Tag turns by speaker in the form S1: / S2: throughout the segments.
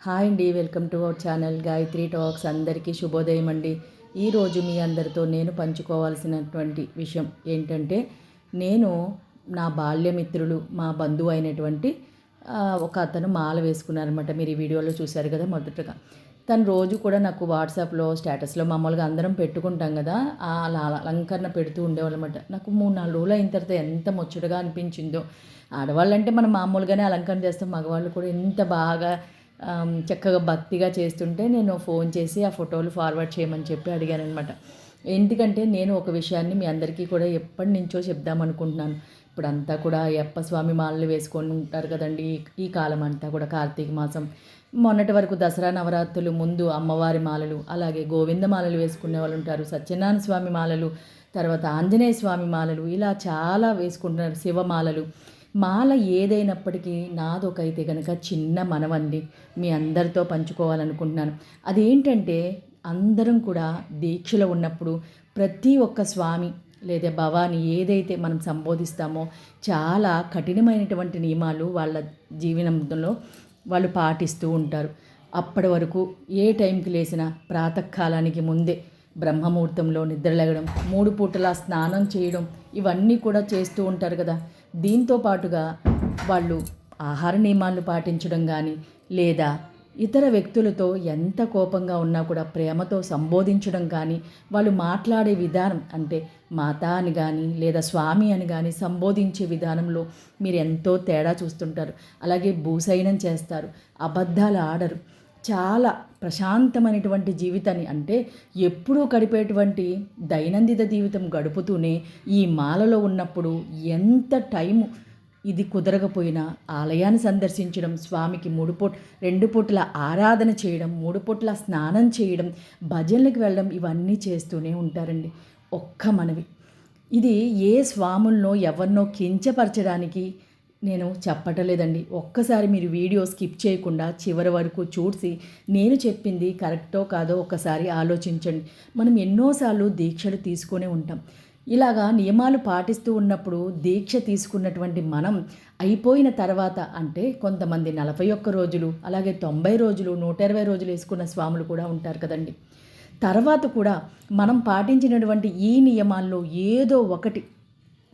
S1: Hi అండి welcome to our channel Gayatri Talks అందరికీ శుభోదయం అండి. ఈరోజు మీ అందరితో నేను పంచుకోవాల్సినటువంటి విషయం ఏంటంటే నేను నా బాల్యమిత్రులు మా బంధువు అయినటువంటి ఒక అతను మాల వేసుకున్నారనమాట మీరు ఈ వీడియోలో చూశారు కదా మొదటగా. తను రోజు కూడా నాకు వాట్సాప్లో స్టేటస్లో మామూలుగా అందరం పెట్టుకుంటాం కదా ఆ అలా అలంకరణ పెడుతూ ఉండేవాళ్ళమాట నాకు మూడు నాలుగు రోజులు అయిన తర్వాత ఎంత ముచ్చటగా అనిపించిందో. ఆడవాళ్ళంటే మనం మామూలుగానే అలంకరణ చేస్తాం మగవాళ్ళు కూడా ఎంత బాగా చక్కగా భక్తిగా చేస్తుంటే నేను ఫోన్ చేసి ఆ ఫోటోలు ఫార్వర్డ్ చేయమని చెప్పి అడిగాను అనమాట ఎందుకంటే నేను ఒక విషయాన్ని మీ అందరికీ కూడా ఎప్పటి నుంచో చెప్దామనుకుంటున్నాను ఇప్పుడంతా కూడా అయ్యప్ప స్వామి మాలలు వేసుకొని ఉంటారు కదండి ఈ కాలం అంతా కూడా కార్తీక మాసం. మొన్నటి వరకు దసరా నవరాత్రులు ముందు అమ్మవారి మాలలు అలాగే గోవింద మాలలు వేసుకునే వాళ్ళు ఉంటారు సత్యనారాయణ స్వామి మాలలు తర్వాత ఆంజనేయ స్వామి మాలలు ఇలా చాలా వేసుకుంటున్నారు శివమాలలు మాల ఏదైనప్పటికీ నాదొకైతే కనుక చిన్న మనవండి. మీ అందరితో పంచుకోవాలనుకుంటున్నాను. అదేంటంటే అందరం కూడా దీక్షలో ఉన్నప్పుడు ప్రతి ఒక్క స్వామి లేదా భవాని ఏదైతే మనం సంబోధిస్తామో చాలా కఠినమైనటువంటి నియమాలు వాళ్ళ జీవనంలో వాళ్ళు పాటిస్తూ ఉంటారు. అప్పటి వరకు ఏ టైంకి లేచినా ప్రాతకాలానికి ముందే బ్రహ్మముహూర్తంలో నిద్రలేగడం మూడు పూటలా స్నానం చేయడం ఇవన్నీ కూడా చేస్తూ ఉంటారు కదా. దీంతో పాటుగా వాళ్ళు ఆహార నియమాలు పాటించడం కానీ లేదా ఇతర వ్యక్తులతో ఎంత కోపంగా ఉన్నా కూడా ప్రేమతో సంబోధించడం కానీ వాళ్ళు మాట్లాడే విధానం అంటే మాత అని కానీ లేదా స్వామి అని కానీ సంబోధించే విధానంలో మీరు ఎంతో తేడా చూస్తుంటారు. అలాగే భూసైనం చేస్తారు అబద్ధాలు ఆడరు. చాలా ప్రశాంతమైనటువంటి జీవితాన్ని అంటే ఎప్పుడూ గడిపేటువంటి దైనందిన జీవితం గడుపుతూనే ఈ మాలలో ఉన్నప్పుడు ఎంత టైము ఇది కుదరకపోయినా ఆలయాన్ని సందర్శించడం స్వామికి మూడు పూట రెండు పూట్ల ఆరాధన చేయడం మూడు పూట్ల స్నానం చేయడం భజనలకు వెళ్ళడం ఇవన్నీ చేస్తూనే ఉంటారండి ఒక్క మనవి. ఇది ఏ స్వాములను ఎవరినో కించపరచడానికి నేను చెప్పటలేదండి. ఒక్కసారి మీరు వీడియో స్కిప్ చేయకుండా చివరి వరకు చూసి నేను చెప్పింది కరెక్టో కాదో ఒకసారి ఆలోచించండి. మనం ఎన్నోసార్లు దీక్షలు తీసుకునే ఉంటాం. ఇలాగా నియమాలు పాటిస్తూ ఉన్నప్పుడు దీక్ష తీసుకున్నటువంటి మనం అయిపోయిన తర్వాత అంటే కొంతమంది నలభై ఒక్క రోజులు అలాగే తొంభై రోజులు నూట ఇరవై రోజులు వేసుకున్న స్వాములు కూడా ఉంటారు కదండి. తర్వాత కూడా మనం పాటించినటువంటి ఈ నియమాల్లో ఏదో ఒకటి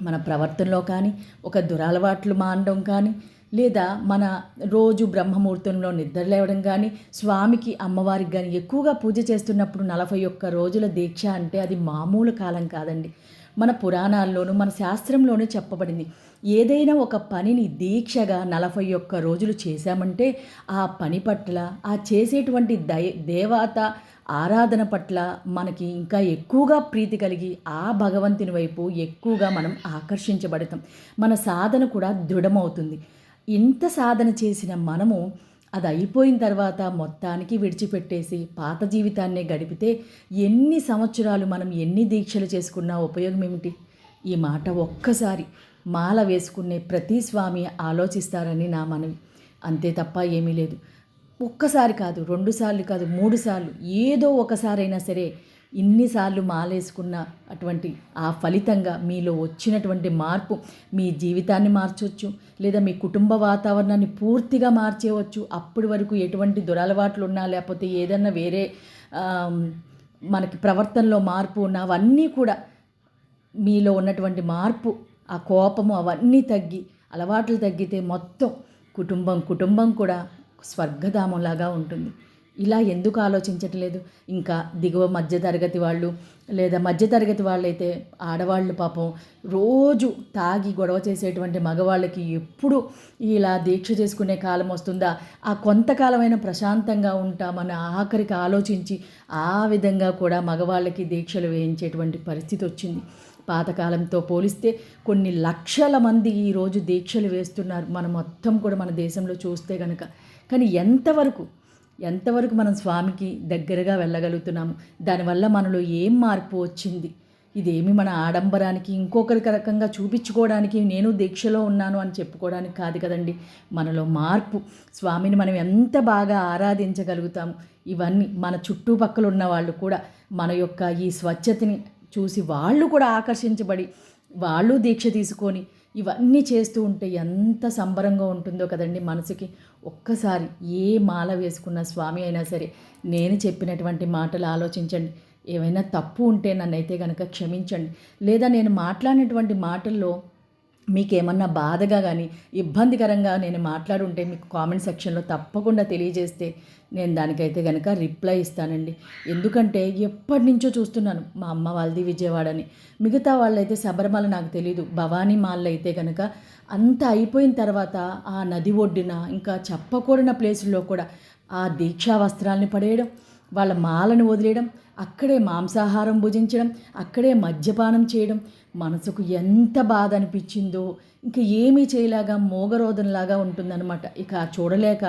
S1: మన ప్రవర్తనలో కానీ ఒక దురలవాట్లు మానడం కానీ లేదా మన రోజు బ్రహ్మముహూర్తంలో నిద్ర లేవడం కానీ స్వామికి అమ్మవారికి కానీ ఎక్కువగా పూజ చేస్తున్నప్పుడు నలభై ఒక్క రోజుల దీక్ష అంటే అది మామూలు కాలం కాదండి. మన పురాణాల్లోనూ మన శాస్త్రంలోనూ చెప్పబడింది. ఏదైనా ఒక పనిని దీక్షగా నలభై ఒక్క రోజులు చేశామంటే ఆ పని పట్ల ఆ చేసేటువంటి దయ దేవత ఆరాధన పట్ల మనకి ఇంకా ఎక్కువగా ప్రీతి కలిగి ఆ భగవంతుని వైపు ఎక్కువగా మనం ఆకర్షించబడతాం. మన సాధన కూడా దృఢమవుతుంది. ఇంత సాధన చేసిన మనము అది అయిపోయిన తర్వాత మొత్తానికి విడిచిపెట్టేసి పాత జీవితాన్నే గడిపితే ఎన్ని సంవత్సరాలు మనం ఎన్ని దీక్షలు చేసుకున్నా ఉపయోగం ఏమిటి? ఈ మాట ఒక్కసారి మాల వేసుకునే ప్రతి స్వామి ఆలోచిస్తారని నా మనవి. అంతే తప్ప ఏమీ లేదు. ఒక్కసారి కాదు రెండుసార్లు కాదు మూడు సార్లు ఏదో ఒకసారైనా సరే ఇన్నిసార్లు మాలేసుకున్న అటువంటి ఆ ఫలితంగా మీలో వచ్చినటువంటి మార్పు మీ జీవితాన్ని మార్చవచ్చు లేదా మీ కుటుంబ వాతావరణాన్ని పూర్తిగా మార్చేయవచ్చు అప్పటి వరకు ఎటువంటి దురలవాట్లు ఉన్నా లేకపోతే ఏదన్నా వేరే మనకి ప్రవర్తనలో మార్పు ఉన్నా అవన్నీ కూడా మీలో ఉన్నటువంటి మార్పు ఆ కోపము అవన్నీ తగ్గి అలవాట్లు తగ్గితే మొత్తం కుటుంబం కుటుంబం కూడా స్వర్గధామంలాగా ఉంటుంది. ఇలా ఎందుకు ఆలోచించట్లేదు ఇంకా దిగువ మధ్యతరగతి వాళ్ళు లేదా మధ్యతరగతి వాళ్ళైతే ఆడవాళ్ళు పాపం రోజు తాగి గొడవ చేసేటువంటి మగవాళ్ళకి ఎప్పుడు ఇలా దీక్ష చేసుకునే కాలం వస్తుందా? ఆ కొంతకాలమైన ప్రశాంతంగా ఉంటామని ఆఖరికి ఆలోచించి ఆ విధంగా కూడా మగవాళ్ళకి దీక్షలు వేయించేటువంటి పరిస్థితి వచ్చింది. పాతకాలంతో పోలిస్తే కొన్ని లక్షల మంది ఈరోజు దీక్షలు వేస్తున్నారు. మనం మొత్తం కూడా మన దేశంలో చూస్తే కనుక కానీ ఎంతవరకు ఎంతవరకు మనం స్వామికి దగ్గరగా వెళ్ళగలుగుతున్నాము? దానివల్ల మనలో ఏం మార్పు వచ్చింది? ఇదేమి మన ఆడంబరానికి ఇంకొకరికి రకంగా చూపించుకోవడానికి నేను దీక్షలో ఉన్నాను అని చెప్పుకోవడానికి కాదు కదండి. మనలో మార్పు స్వామిని మనం ఎంత బాగా ఆరాధించగలుగుతాము? ఇవన్నీ మన చుట్టుపక్కల ఉన్న వాళ్ళు కూడా మన యొక్క ఈ స్వచ్ఛతని చూసి వాళ్ళు కూడా ఆకర్షించబడి వాళ్ళు దీక్ష తీసుకొని ఇవన్నీ చేస్తూ ఉంటే ఎంత సంబరంగా ఉంటుందో కదండి మనసుకి. ఒక్కసారి ఏ మాల వేసుకున్న స్వామి అయినా సరే నేను చెప్పినటువంటి మాటలు ఆలోచించండి. ఏమైనా తప్పు ఉంటే నన్నైతే కనుక క్షమించండి. లేదా నేను మాట్లాడినటువంటి మాటల్లో మీకేమన్నా బాధగా కానీ ఇబ్బందికరంగా నేను మాట్లాడుంటే మీకు కామెంట్ సెక్షన్లో తప్పకుండా తెలియజేస్తే నేను దానికైతే కనుక రిప్లై ఇస్తానండి. ఎందుకంటే ఎప్పటి నుంచో చూస్తున్నాను మా అమ్మ వాళ్ళది విజయవాడని. మిగతా వాళ్ళైతే శబరిమల నాకు తెలియదు భవానీ మాల్లో అయితే కనుక అంత అయిపోయిన తర్వాత ఆ నది ఒడ్డున ఇంకా చెప్పకూడన ప్లేసుల్లో కూడా ఆ దీక్షా వస్త్రాలని పడేయడం వాళ్ళ మాలను వదిలేయడం అక్కడే మాంసాహారం భుజించడం అక్కడే మద్యపానం చేయడం మనసుకు ఎంత బాధ అనిపించిందో ఇంకా ఏమీ చేయలాగా మోగరోధంలాగా ఉంటుందన్నమాట. ఇక చూడలేక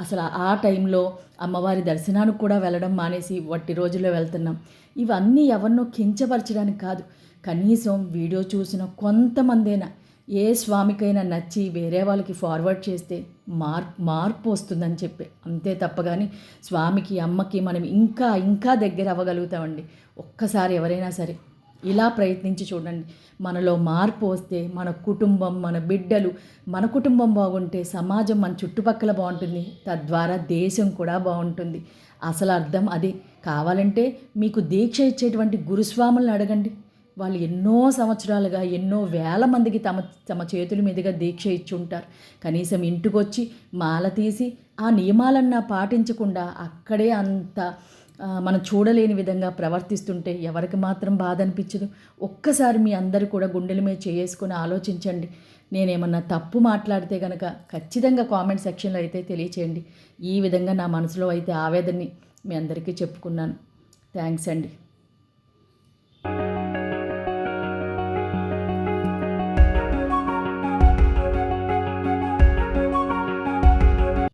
S1: అసలు ఆ టైంలో అమ్మవారి దర్శనానికి కూడా వెళ్ళడం మానేసి వట్టి రోజుల్లో వెళ్తున్నాం. ఇవన్నీ ఎవరినో కించపరచడానికి కాదు. కనీసం వీడియో చూసిన కొంతమందైనా ఏ స్వామికైనా నచ్చి వేరే వాళ్ళకి ఫార్వర్డ్ చేస్తే మార్ మార్పు వస్తుందని చెప్పి. అంతే తప్ప కానీ స్వామికి అమ్మకి మనం ఇంకా ఇంకా దగ్గర అవ్వగలుగుతామండి. ఒక్కసారి ఎవరైనా సరే. ఇలా ప్రయత్నించి చూడండి. మనలో మార్పు వస్తే మన కుటుంబం మన బిడ్డలు మన కుటుంబం బాగుంటే సమాజం మన చుట్టుపక్కల బాగుంటుంది. తద్వారా దేశం కూడా బాగుంటుంది. అసలు అర్థం అది. కావాలంటే మీకు దీక్ష ఇచ్చేటువంటి గురుస్వాములను అడగండి. వాళ్ళు ఎన్నో సంవత్సరాలుగా ఎన్నో వేల మందికి తమ తమ చేతుల మీదుగా దీక్ష ఇచ్చి ఉంటారు కనీసం ఇంటికొచ్చి మాల తీసి ఆ నియమాలన్నా పాటించకుండా అక్కడే అంత మనం చూడలేని విధంగా ప్రవర్తిస్తుంటే ఎవరికి మాత్రం బాధ అనిపించదు. ఒక్కసారి మీ అందరూ కూడా గుండెల మీద చేసుకొని ఆలోచించండి. నేనేమన్నా తప్పు మాట్లాడితే కనుక ఖచ్చితంగా కామెంట్ సెక్షన్లో అయితే తెలియచేయండి. ఈ విధంగా నా మనసులో అయితే ఆవేదనని మీ అందరికీ చెప్పుకున్నాను. థ్యాంక్స్ అండి.